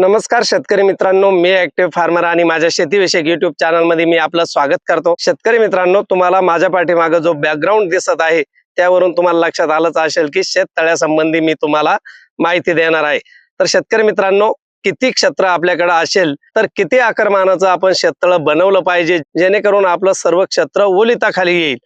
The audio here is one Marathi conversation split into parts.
नमस्कार शेतकरी मित्रांनो मी ऍक्टिव्ह फार्मर आणि माझ्या शेतीविषयक युट्यूब चॅनलमध्ये मी आपलं स्वागत करतो. शेतकरी मित्रांनो तुम्हाला माझ्या पाठीमागे जो बॅकग्राऊंड दिसत आहे त्यावरून तुम्हाला लक्षात आलंच असेल की शेततळ्यासंबंधी मी तुम्हाला माहिती देणार आहे. तर शेतकरी मित्रांनो किती क्षेत्र आपल्याकडे असेल तर किती आकारमानाचं आपण शेततळ बनवलं पाहिजे जेणेकरून आपलं सर्व क्षेत्र ओलिताखाली येईल.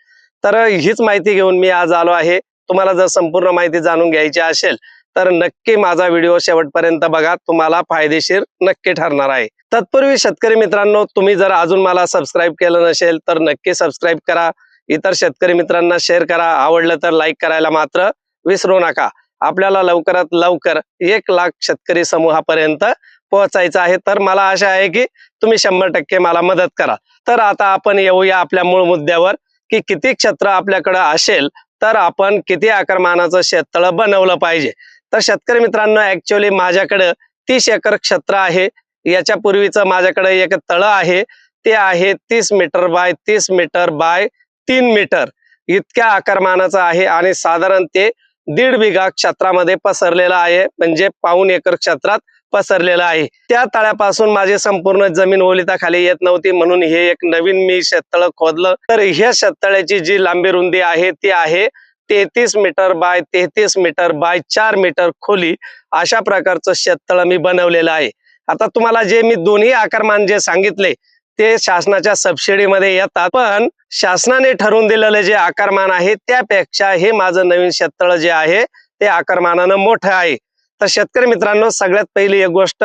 तर हीच माहिती घेऊन मी आज आलो आहे. तुम्हाला जर संपूर्ण माहिती जाणून घ्यायची असेल तर नक्की माझा व्हिडिओ शेवटपर्यंत बघा. तुम्हाला फायदेशीर नक्की ठरणार आहे. तत्पूर्वी शेतकरी मित्रांनो तुम्ही जर अजून मला सबस्क्राईब केलं नसेल तर नक्की सबस्क्राईब करा. इतर शेतकरी मित्रांना शेअर करा. आवडलं तर लाईक करायला मात्र विसरू नका. आपल्याला लवकरात लवकर एक लाख शेतकरी समूहापर्यंत पोहोचायचं आहे. तर मला आशा आहे की तुम्ही शंभर टक्के मला मदत करा. तर आता आपण येऊया आपल्या मूळ मुद्द्यावर की किती क्षेत्र आपल्याकडे असेल तर आपण किती आकारमानाचं शेततळ बनवलं पाहिजे. तर शेतकरी मित्रांनो ऍक्च्युअली माझ्याकडे तीस एकर क्षेत्र आहे. याच्या पूर्वीचं माझ्याकडे एक तळ आहे. ते आहे तीस मीटर बाय तीस मीटर बाय तीन मीटर. इतक्या आकारमानाचं आहे आणि साधारण ते दीड बिघा क्षेत्रामध्ये पसरलेलं आहे. म्हणजे पाऊन एकर क्षेत्रात पसरलेलं आहे. त्या तळ्यापासून माझी संपूर्ण जमीन ओलिताखाली येत नव्हती. म्हणून हे एक नवीन मी शेततळ खोदलं. तर ह्या शेततळ्याची जी लांबी रुंदी आहे ती आहे तेहतीस मीटर बाय तेहतीस मीटर बाय चार मीटर खोली अशा प्रकारचं शेततळ मी बनवलेलं आहे. आता तुम्हाला जे मी दोन्ही आकारमान जे सांगितले ते शासनाच्या सबसिडीमध्ये येतात. पण शासनाने ठरवून दिलेलं जे आकारमान आहे त्यापेक्षा हे माझं नवीन शेततळ जे आहे ते आकारमानानं मोठं आहे. तर शेतकरी मित्रांनो सगळ्यात पहिली एक गोष्ट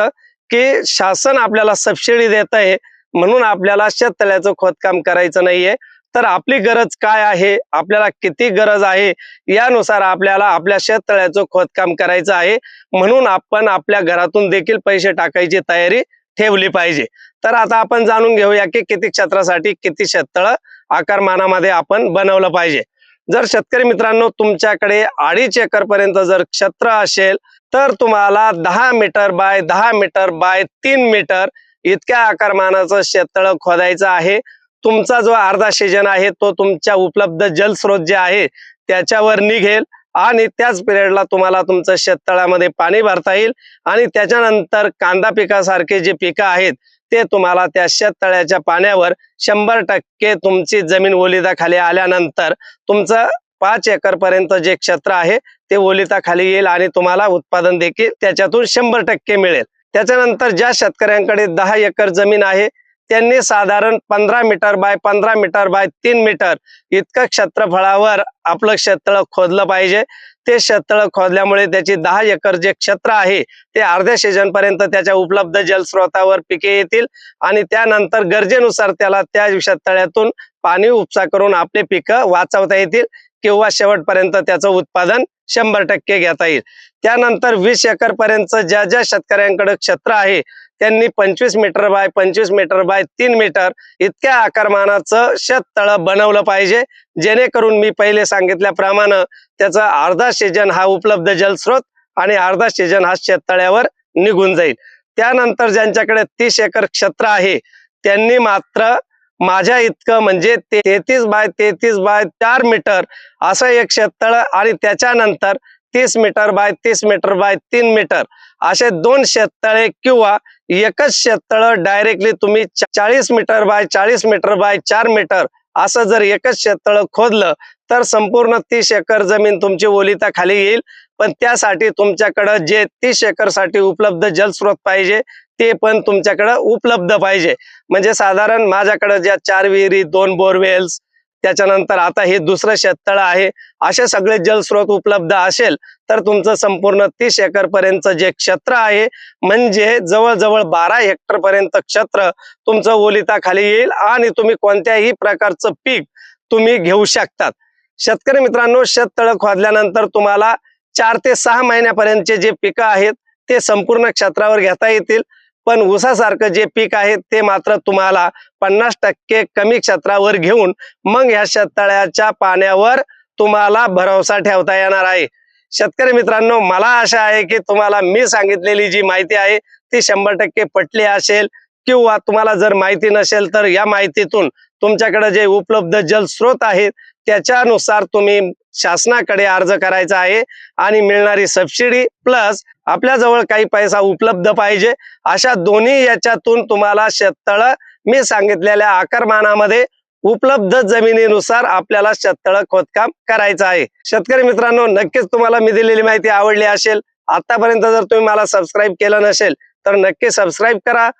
की शासन आपल्याला सबसिडी देत आहे म्हणून आपल्याला शेततळ्याचं खोदकाम करायचं नाहीये. तर आपली गरज काय आहे? आपल्याला किती गरज आहे? यानुसार आपल्याला आपल्या शेततळ्याचं खोदकाम करायचं आहे. म्हणून आपण आपल्या घरातून देखील पैसे टाकायची तयारी ठेवली पाहिजे. तर आता आपण जाणून घेऊया की किती क्षेत्रासाठी किती शेततळ आकारमानामध्ये आपण बनवलं पाहिजे. जर शेतकरी मित्रांनो तुमच्याकडे अडीच एकर पर्यंत जर क्षेत्र असेल तर तुम्हाला दहा मीटर बाय दहा मीटर बाय तीन मीटर इतक्या आकारमानाचं शेततळ खोदायचं आहे. तुमचा जो अर्धा सीजन आहे तो तुमच्या उपलब्ध जलस्रोत जे आहे त्याच्यावर निघेल आणि त्याच पिरियडला तुम्हाला तुमचं शेततळ्यामध्ये पाणी भरता येईल आणि त्याच्यानंतर कांदा पिकासारखे जे पिकं आहेत ते तुम्हाला त्या शेततळ्याच्या पाण्यावर शंभर टक्के तुमची जमीन ओलिताखाली आल्यानंतर तुमचं पाच एकर पर्यंत जे क्षेत्र आहे ते ओलिताखाली येईल आणि तुम्हाला उत्पादन देखील त्याच्यातून शंभर टक्के मिळेल. त्याच्यानंतर ज्या शेतकऱ्यांकडे दहा एकर जमीन आहे त्यांनी साधारण पंधरा मीटर बाय पंधरा मीटर बाय तीन मीटर इतकं क्षेत्रफळावर आपलं क्षेत्र खोदलं पाहिजे. ते क्षेत्र खोदल्यामुळे त्याची दहा एकर जे क्षेत्र आहे ते अर्ध्या सीजन पर्यंत त्याच्या उपलब्ध जलस्रोतावर पिके येतील आणि त्यानंतर गरजेनुसार त्याला त्या शेततळ्यातून पाणी उपसा करून आपले पिकं वाचवता येतील किंवा शेवटपर्यंत त्याचं उत्पादन शंभर टक्के घेता येईल. त्यानंतर वीस एकर पर्यंत ज्या ज्या शेतकऱ्यांकडे क्षेत्र आहे त्यांनी पंचवीस मीटर बाय पंचवीस मीटर बाय तीन मीटर इतक्या आकारमानाचं शेततळ बनवलं पाहिजे. जेणेकरून मी पहिले सांगितल्याप्रमाणे त्याचा अर्धा सीजन हा उपलब्ध जलस्रोत आणि अर्धा सीजन हा शेततळ्यावर निघून जाईल. त्यानंतर ज्यांच्याकडे तीस एकर क्षेत्र आहे त्यांनी मात्र माझ्या इतकं म्हणजे तेहतीस बाय तेहतीस बाय चार मीटर असं एक शेततळ आणि त्याच्यानंतर तीस मीटर बाय तीस मीटर बाय तीन मीटर. असे दोन शेततळे किंवा एकच शेततळ डायरेक्टली तुम्ही चाळीस मीटर बाय चाळीस मीटर बाय चार मीटर असं जर एकच शेततळ खोदलं तर संपूर्ण तीस एकर जमीन तुमची ओलिता खाली येईल. पण त्यासाठी तुमच्याकडं जे तीस एकरसाठी उपलब्ध जलस्रोत पाहिजे ते पण तुमच्याकडं उपलब्ध पाहिजे. म्हणजे साधारण माझ्याकडं ज्या चार विहिरी दोन बोरवेल्स त्याच्यानंतर आता हे दुसरं शेततळ आहे. असे सगळे जलस्रोत उपलब्ध असेल तर तुमचं संपूर्ण तीस एकर पर्यंत जे क्षेत्र आहे म्हणजे जवळजवळ बारा हेक्टर पर्यंत क्षेत्र तुमचं ओलिताखाली येईल आणि तुम्ही कोणत्याही प्रकारचं पीक तुम्ही घेऊ शकतात. शेतकरी मित्रांनो शेततळ खोदल्यानंतर तुम्हाला चार ते सहा महिन्यापर्यंतचे जे पिकं आहेत ते संपूर्ण क्षेत्रावर घेता येतील. पण ऊसासारखं जे पीक आहे ते मात्र तुम्हाला पन्नास टक्के कमी क्षेत्रावर घेऊन मग ह्या शेततळ्याच्या पाण्यावर तुम्हाला भरोसा ठेवता येणार आहे. शेतकरी मित्रांनो मला आशा आहे की तुम्हाला मी सांगितलेली जी माहिती आहे ती शंभर टक्के पटली असेल किंवा तुम्हाला जर माहिती नसेल तर या माहितीतून तुमच्याकडे जे उपलब्ध जलस्रोत आहेत त्याच्यानुसार तुम्ही शासनाकडे अर्ज करायचा आहे आणि मिळणारी सबसिडी प्लस आपल्या जवळ काही पैसा उपलब्ध पाहिजे अशा दोन्ही याच्यातून तुम्हाला शेततळ मी सांगितलेल्या आकारमानामध्ये उपलब्ध जमिनीनुसार आपल्याला शेततळ खोदकाम करायचं आहे. शेतकरी मित्रांनो नक्कीच तुम्हाला मी दिलेली माहिती आवडली असेल. आतापर्यंत जर तुम्ही मला सबस्क्राईब केलं नसेल तर नक्की सबस्क्राईब करा.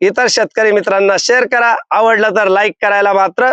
इतर शेतकरी मित्रांना शेअर करा. आवडलं तर लाईक करायला मात्र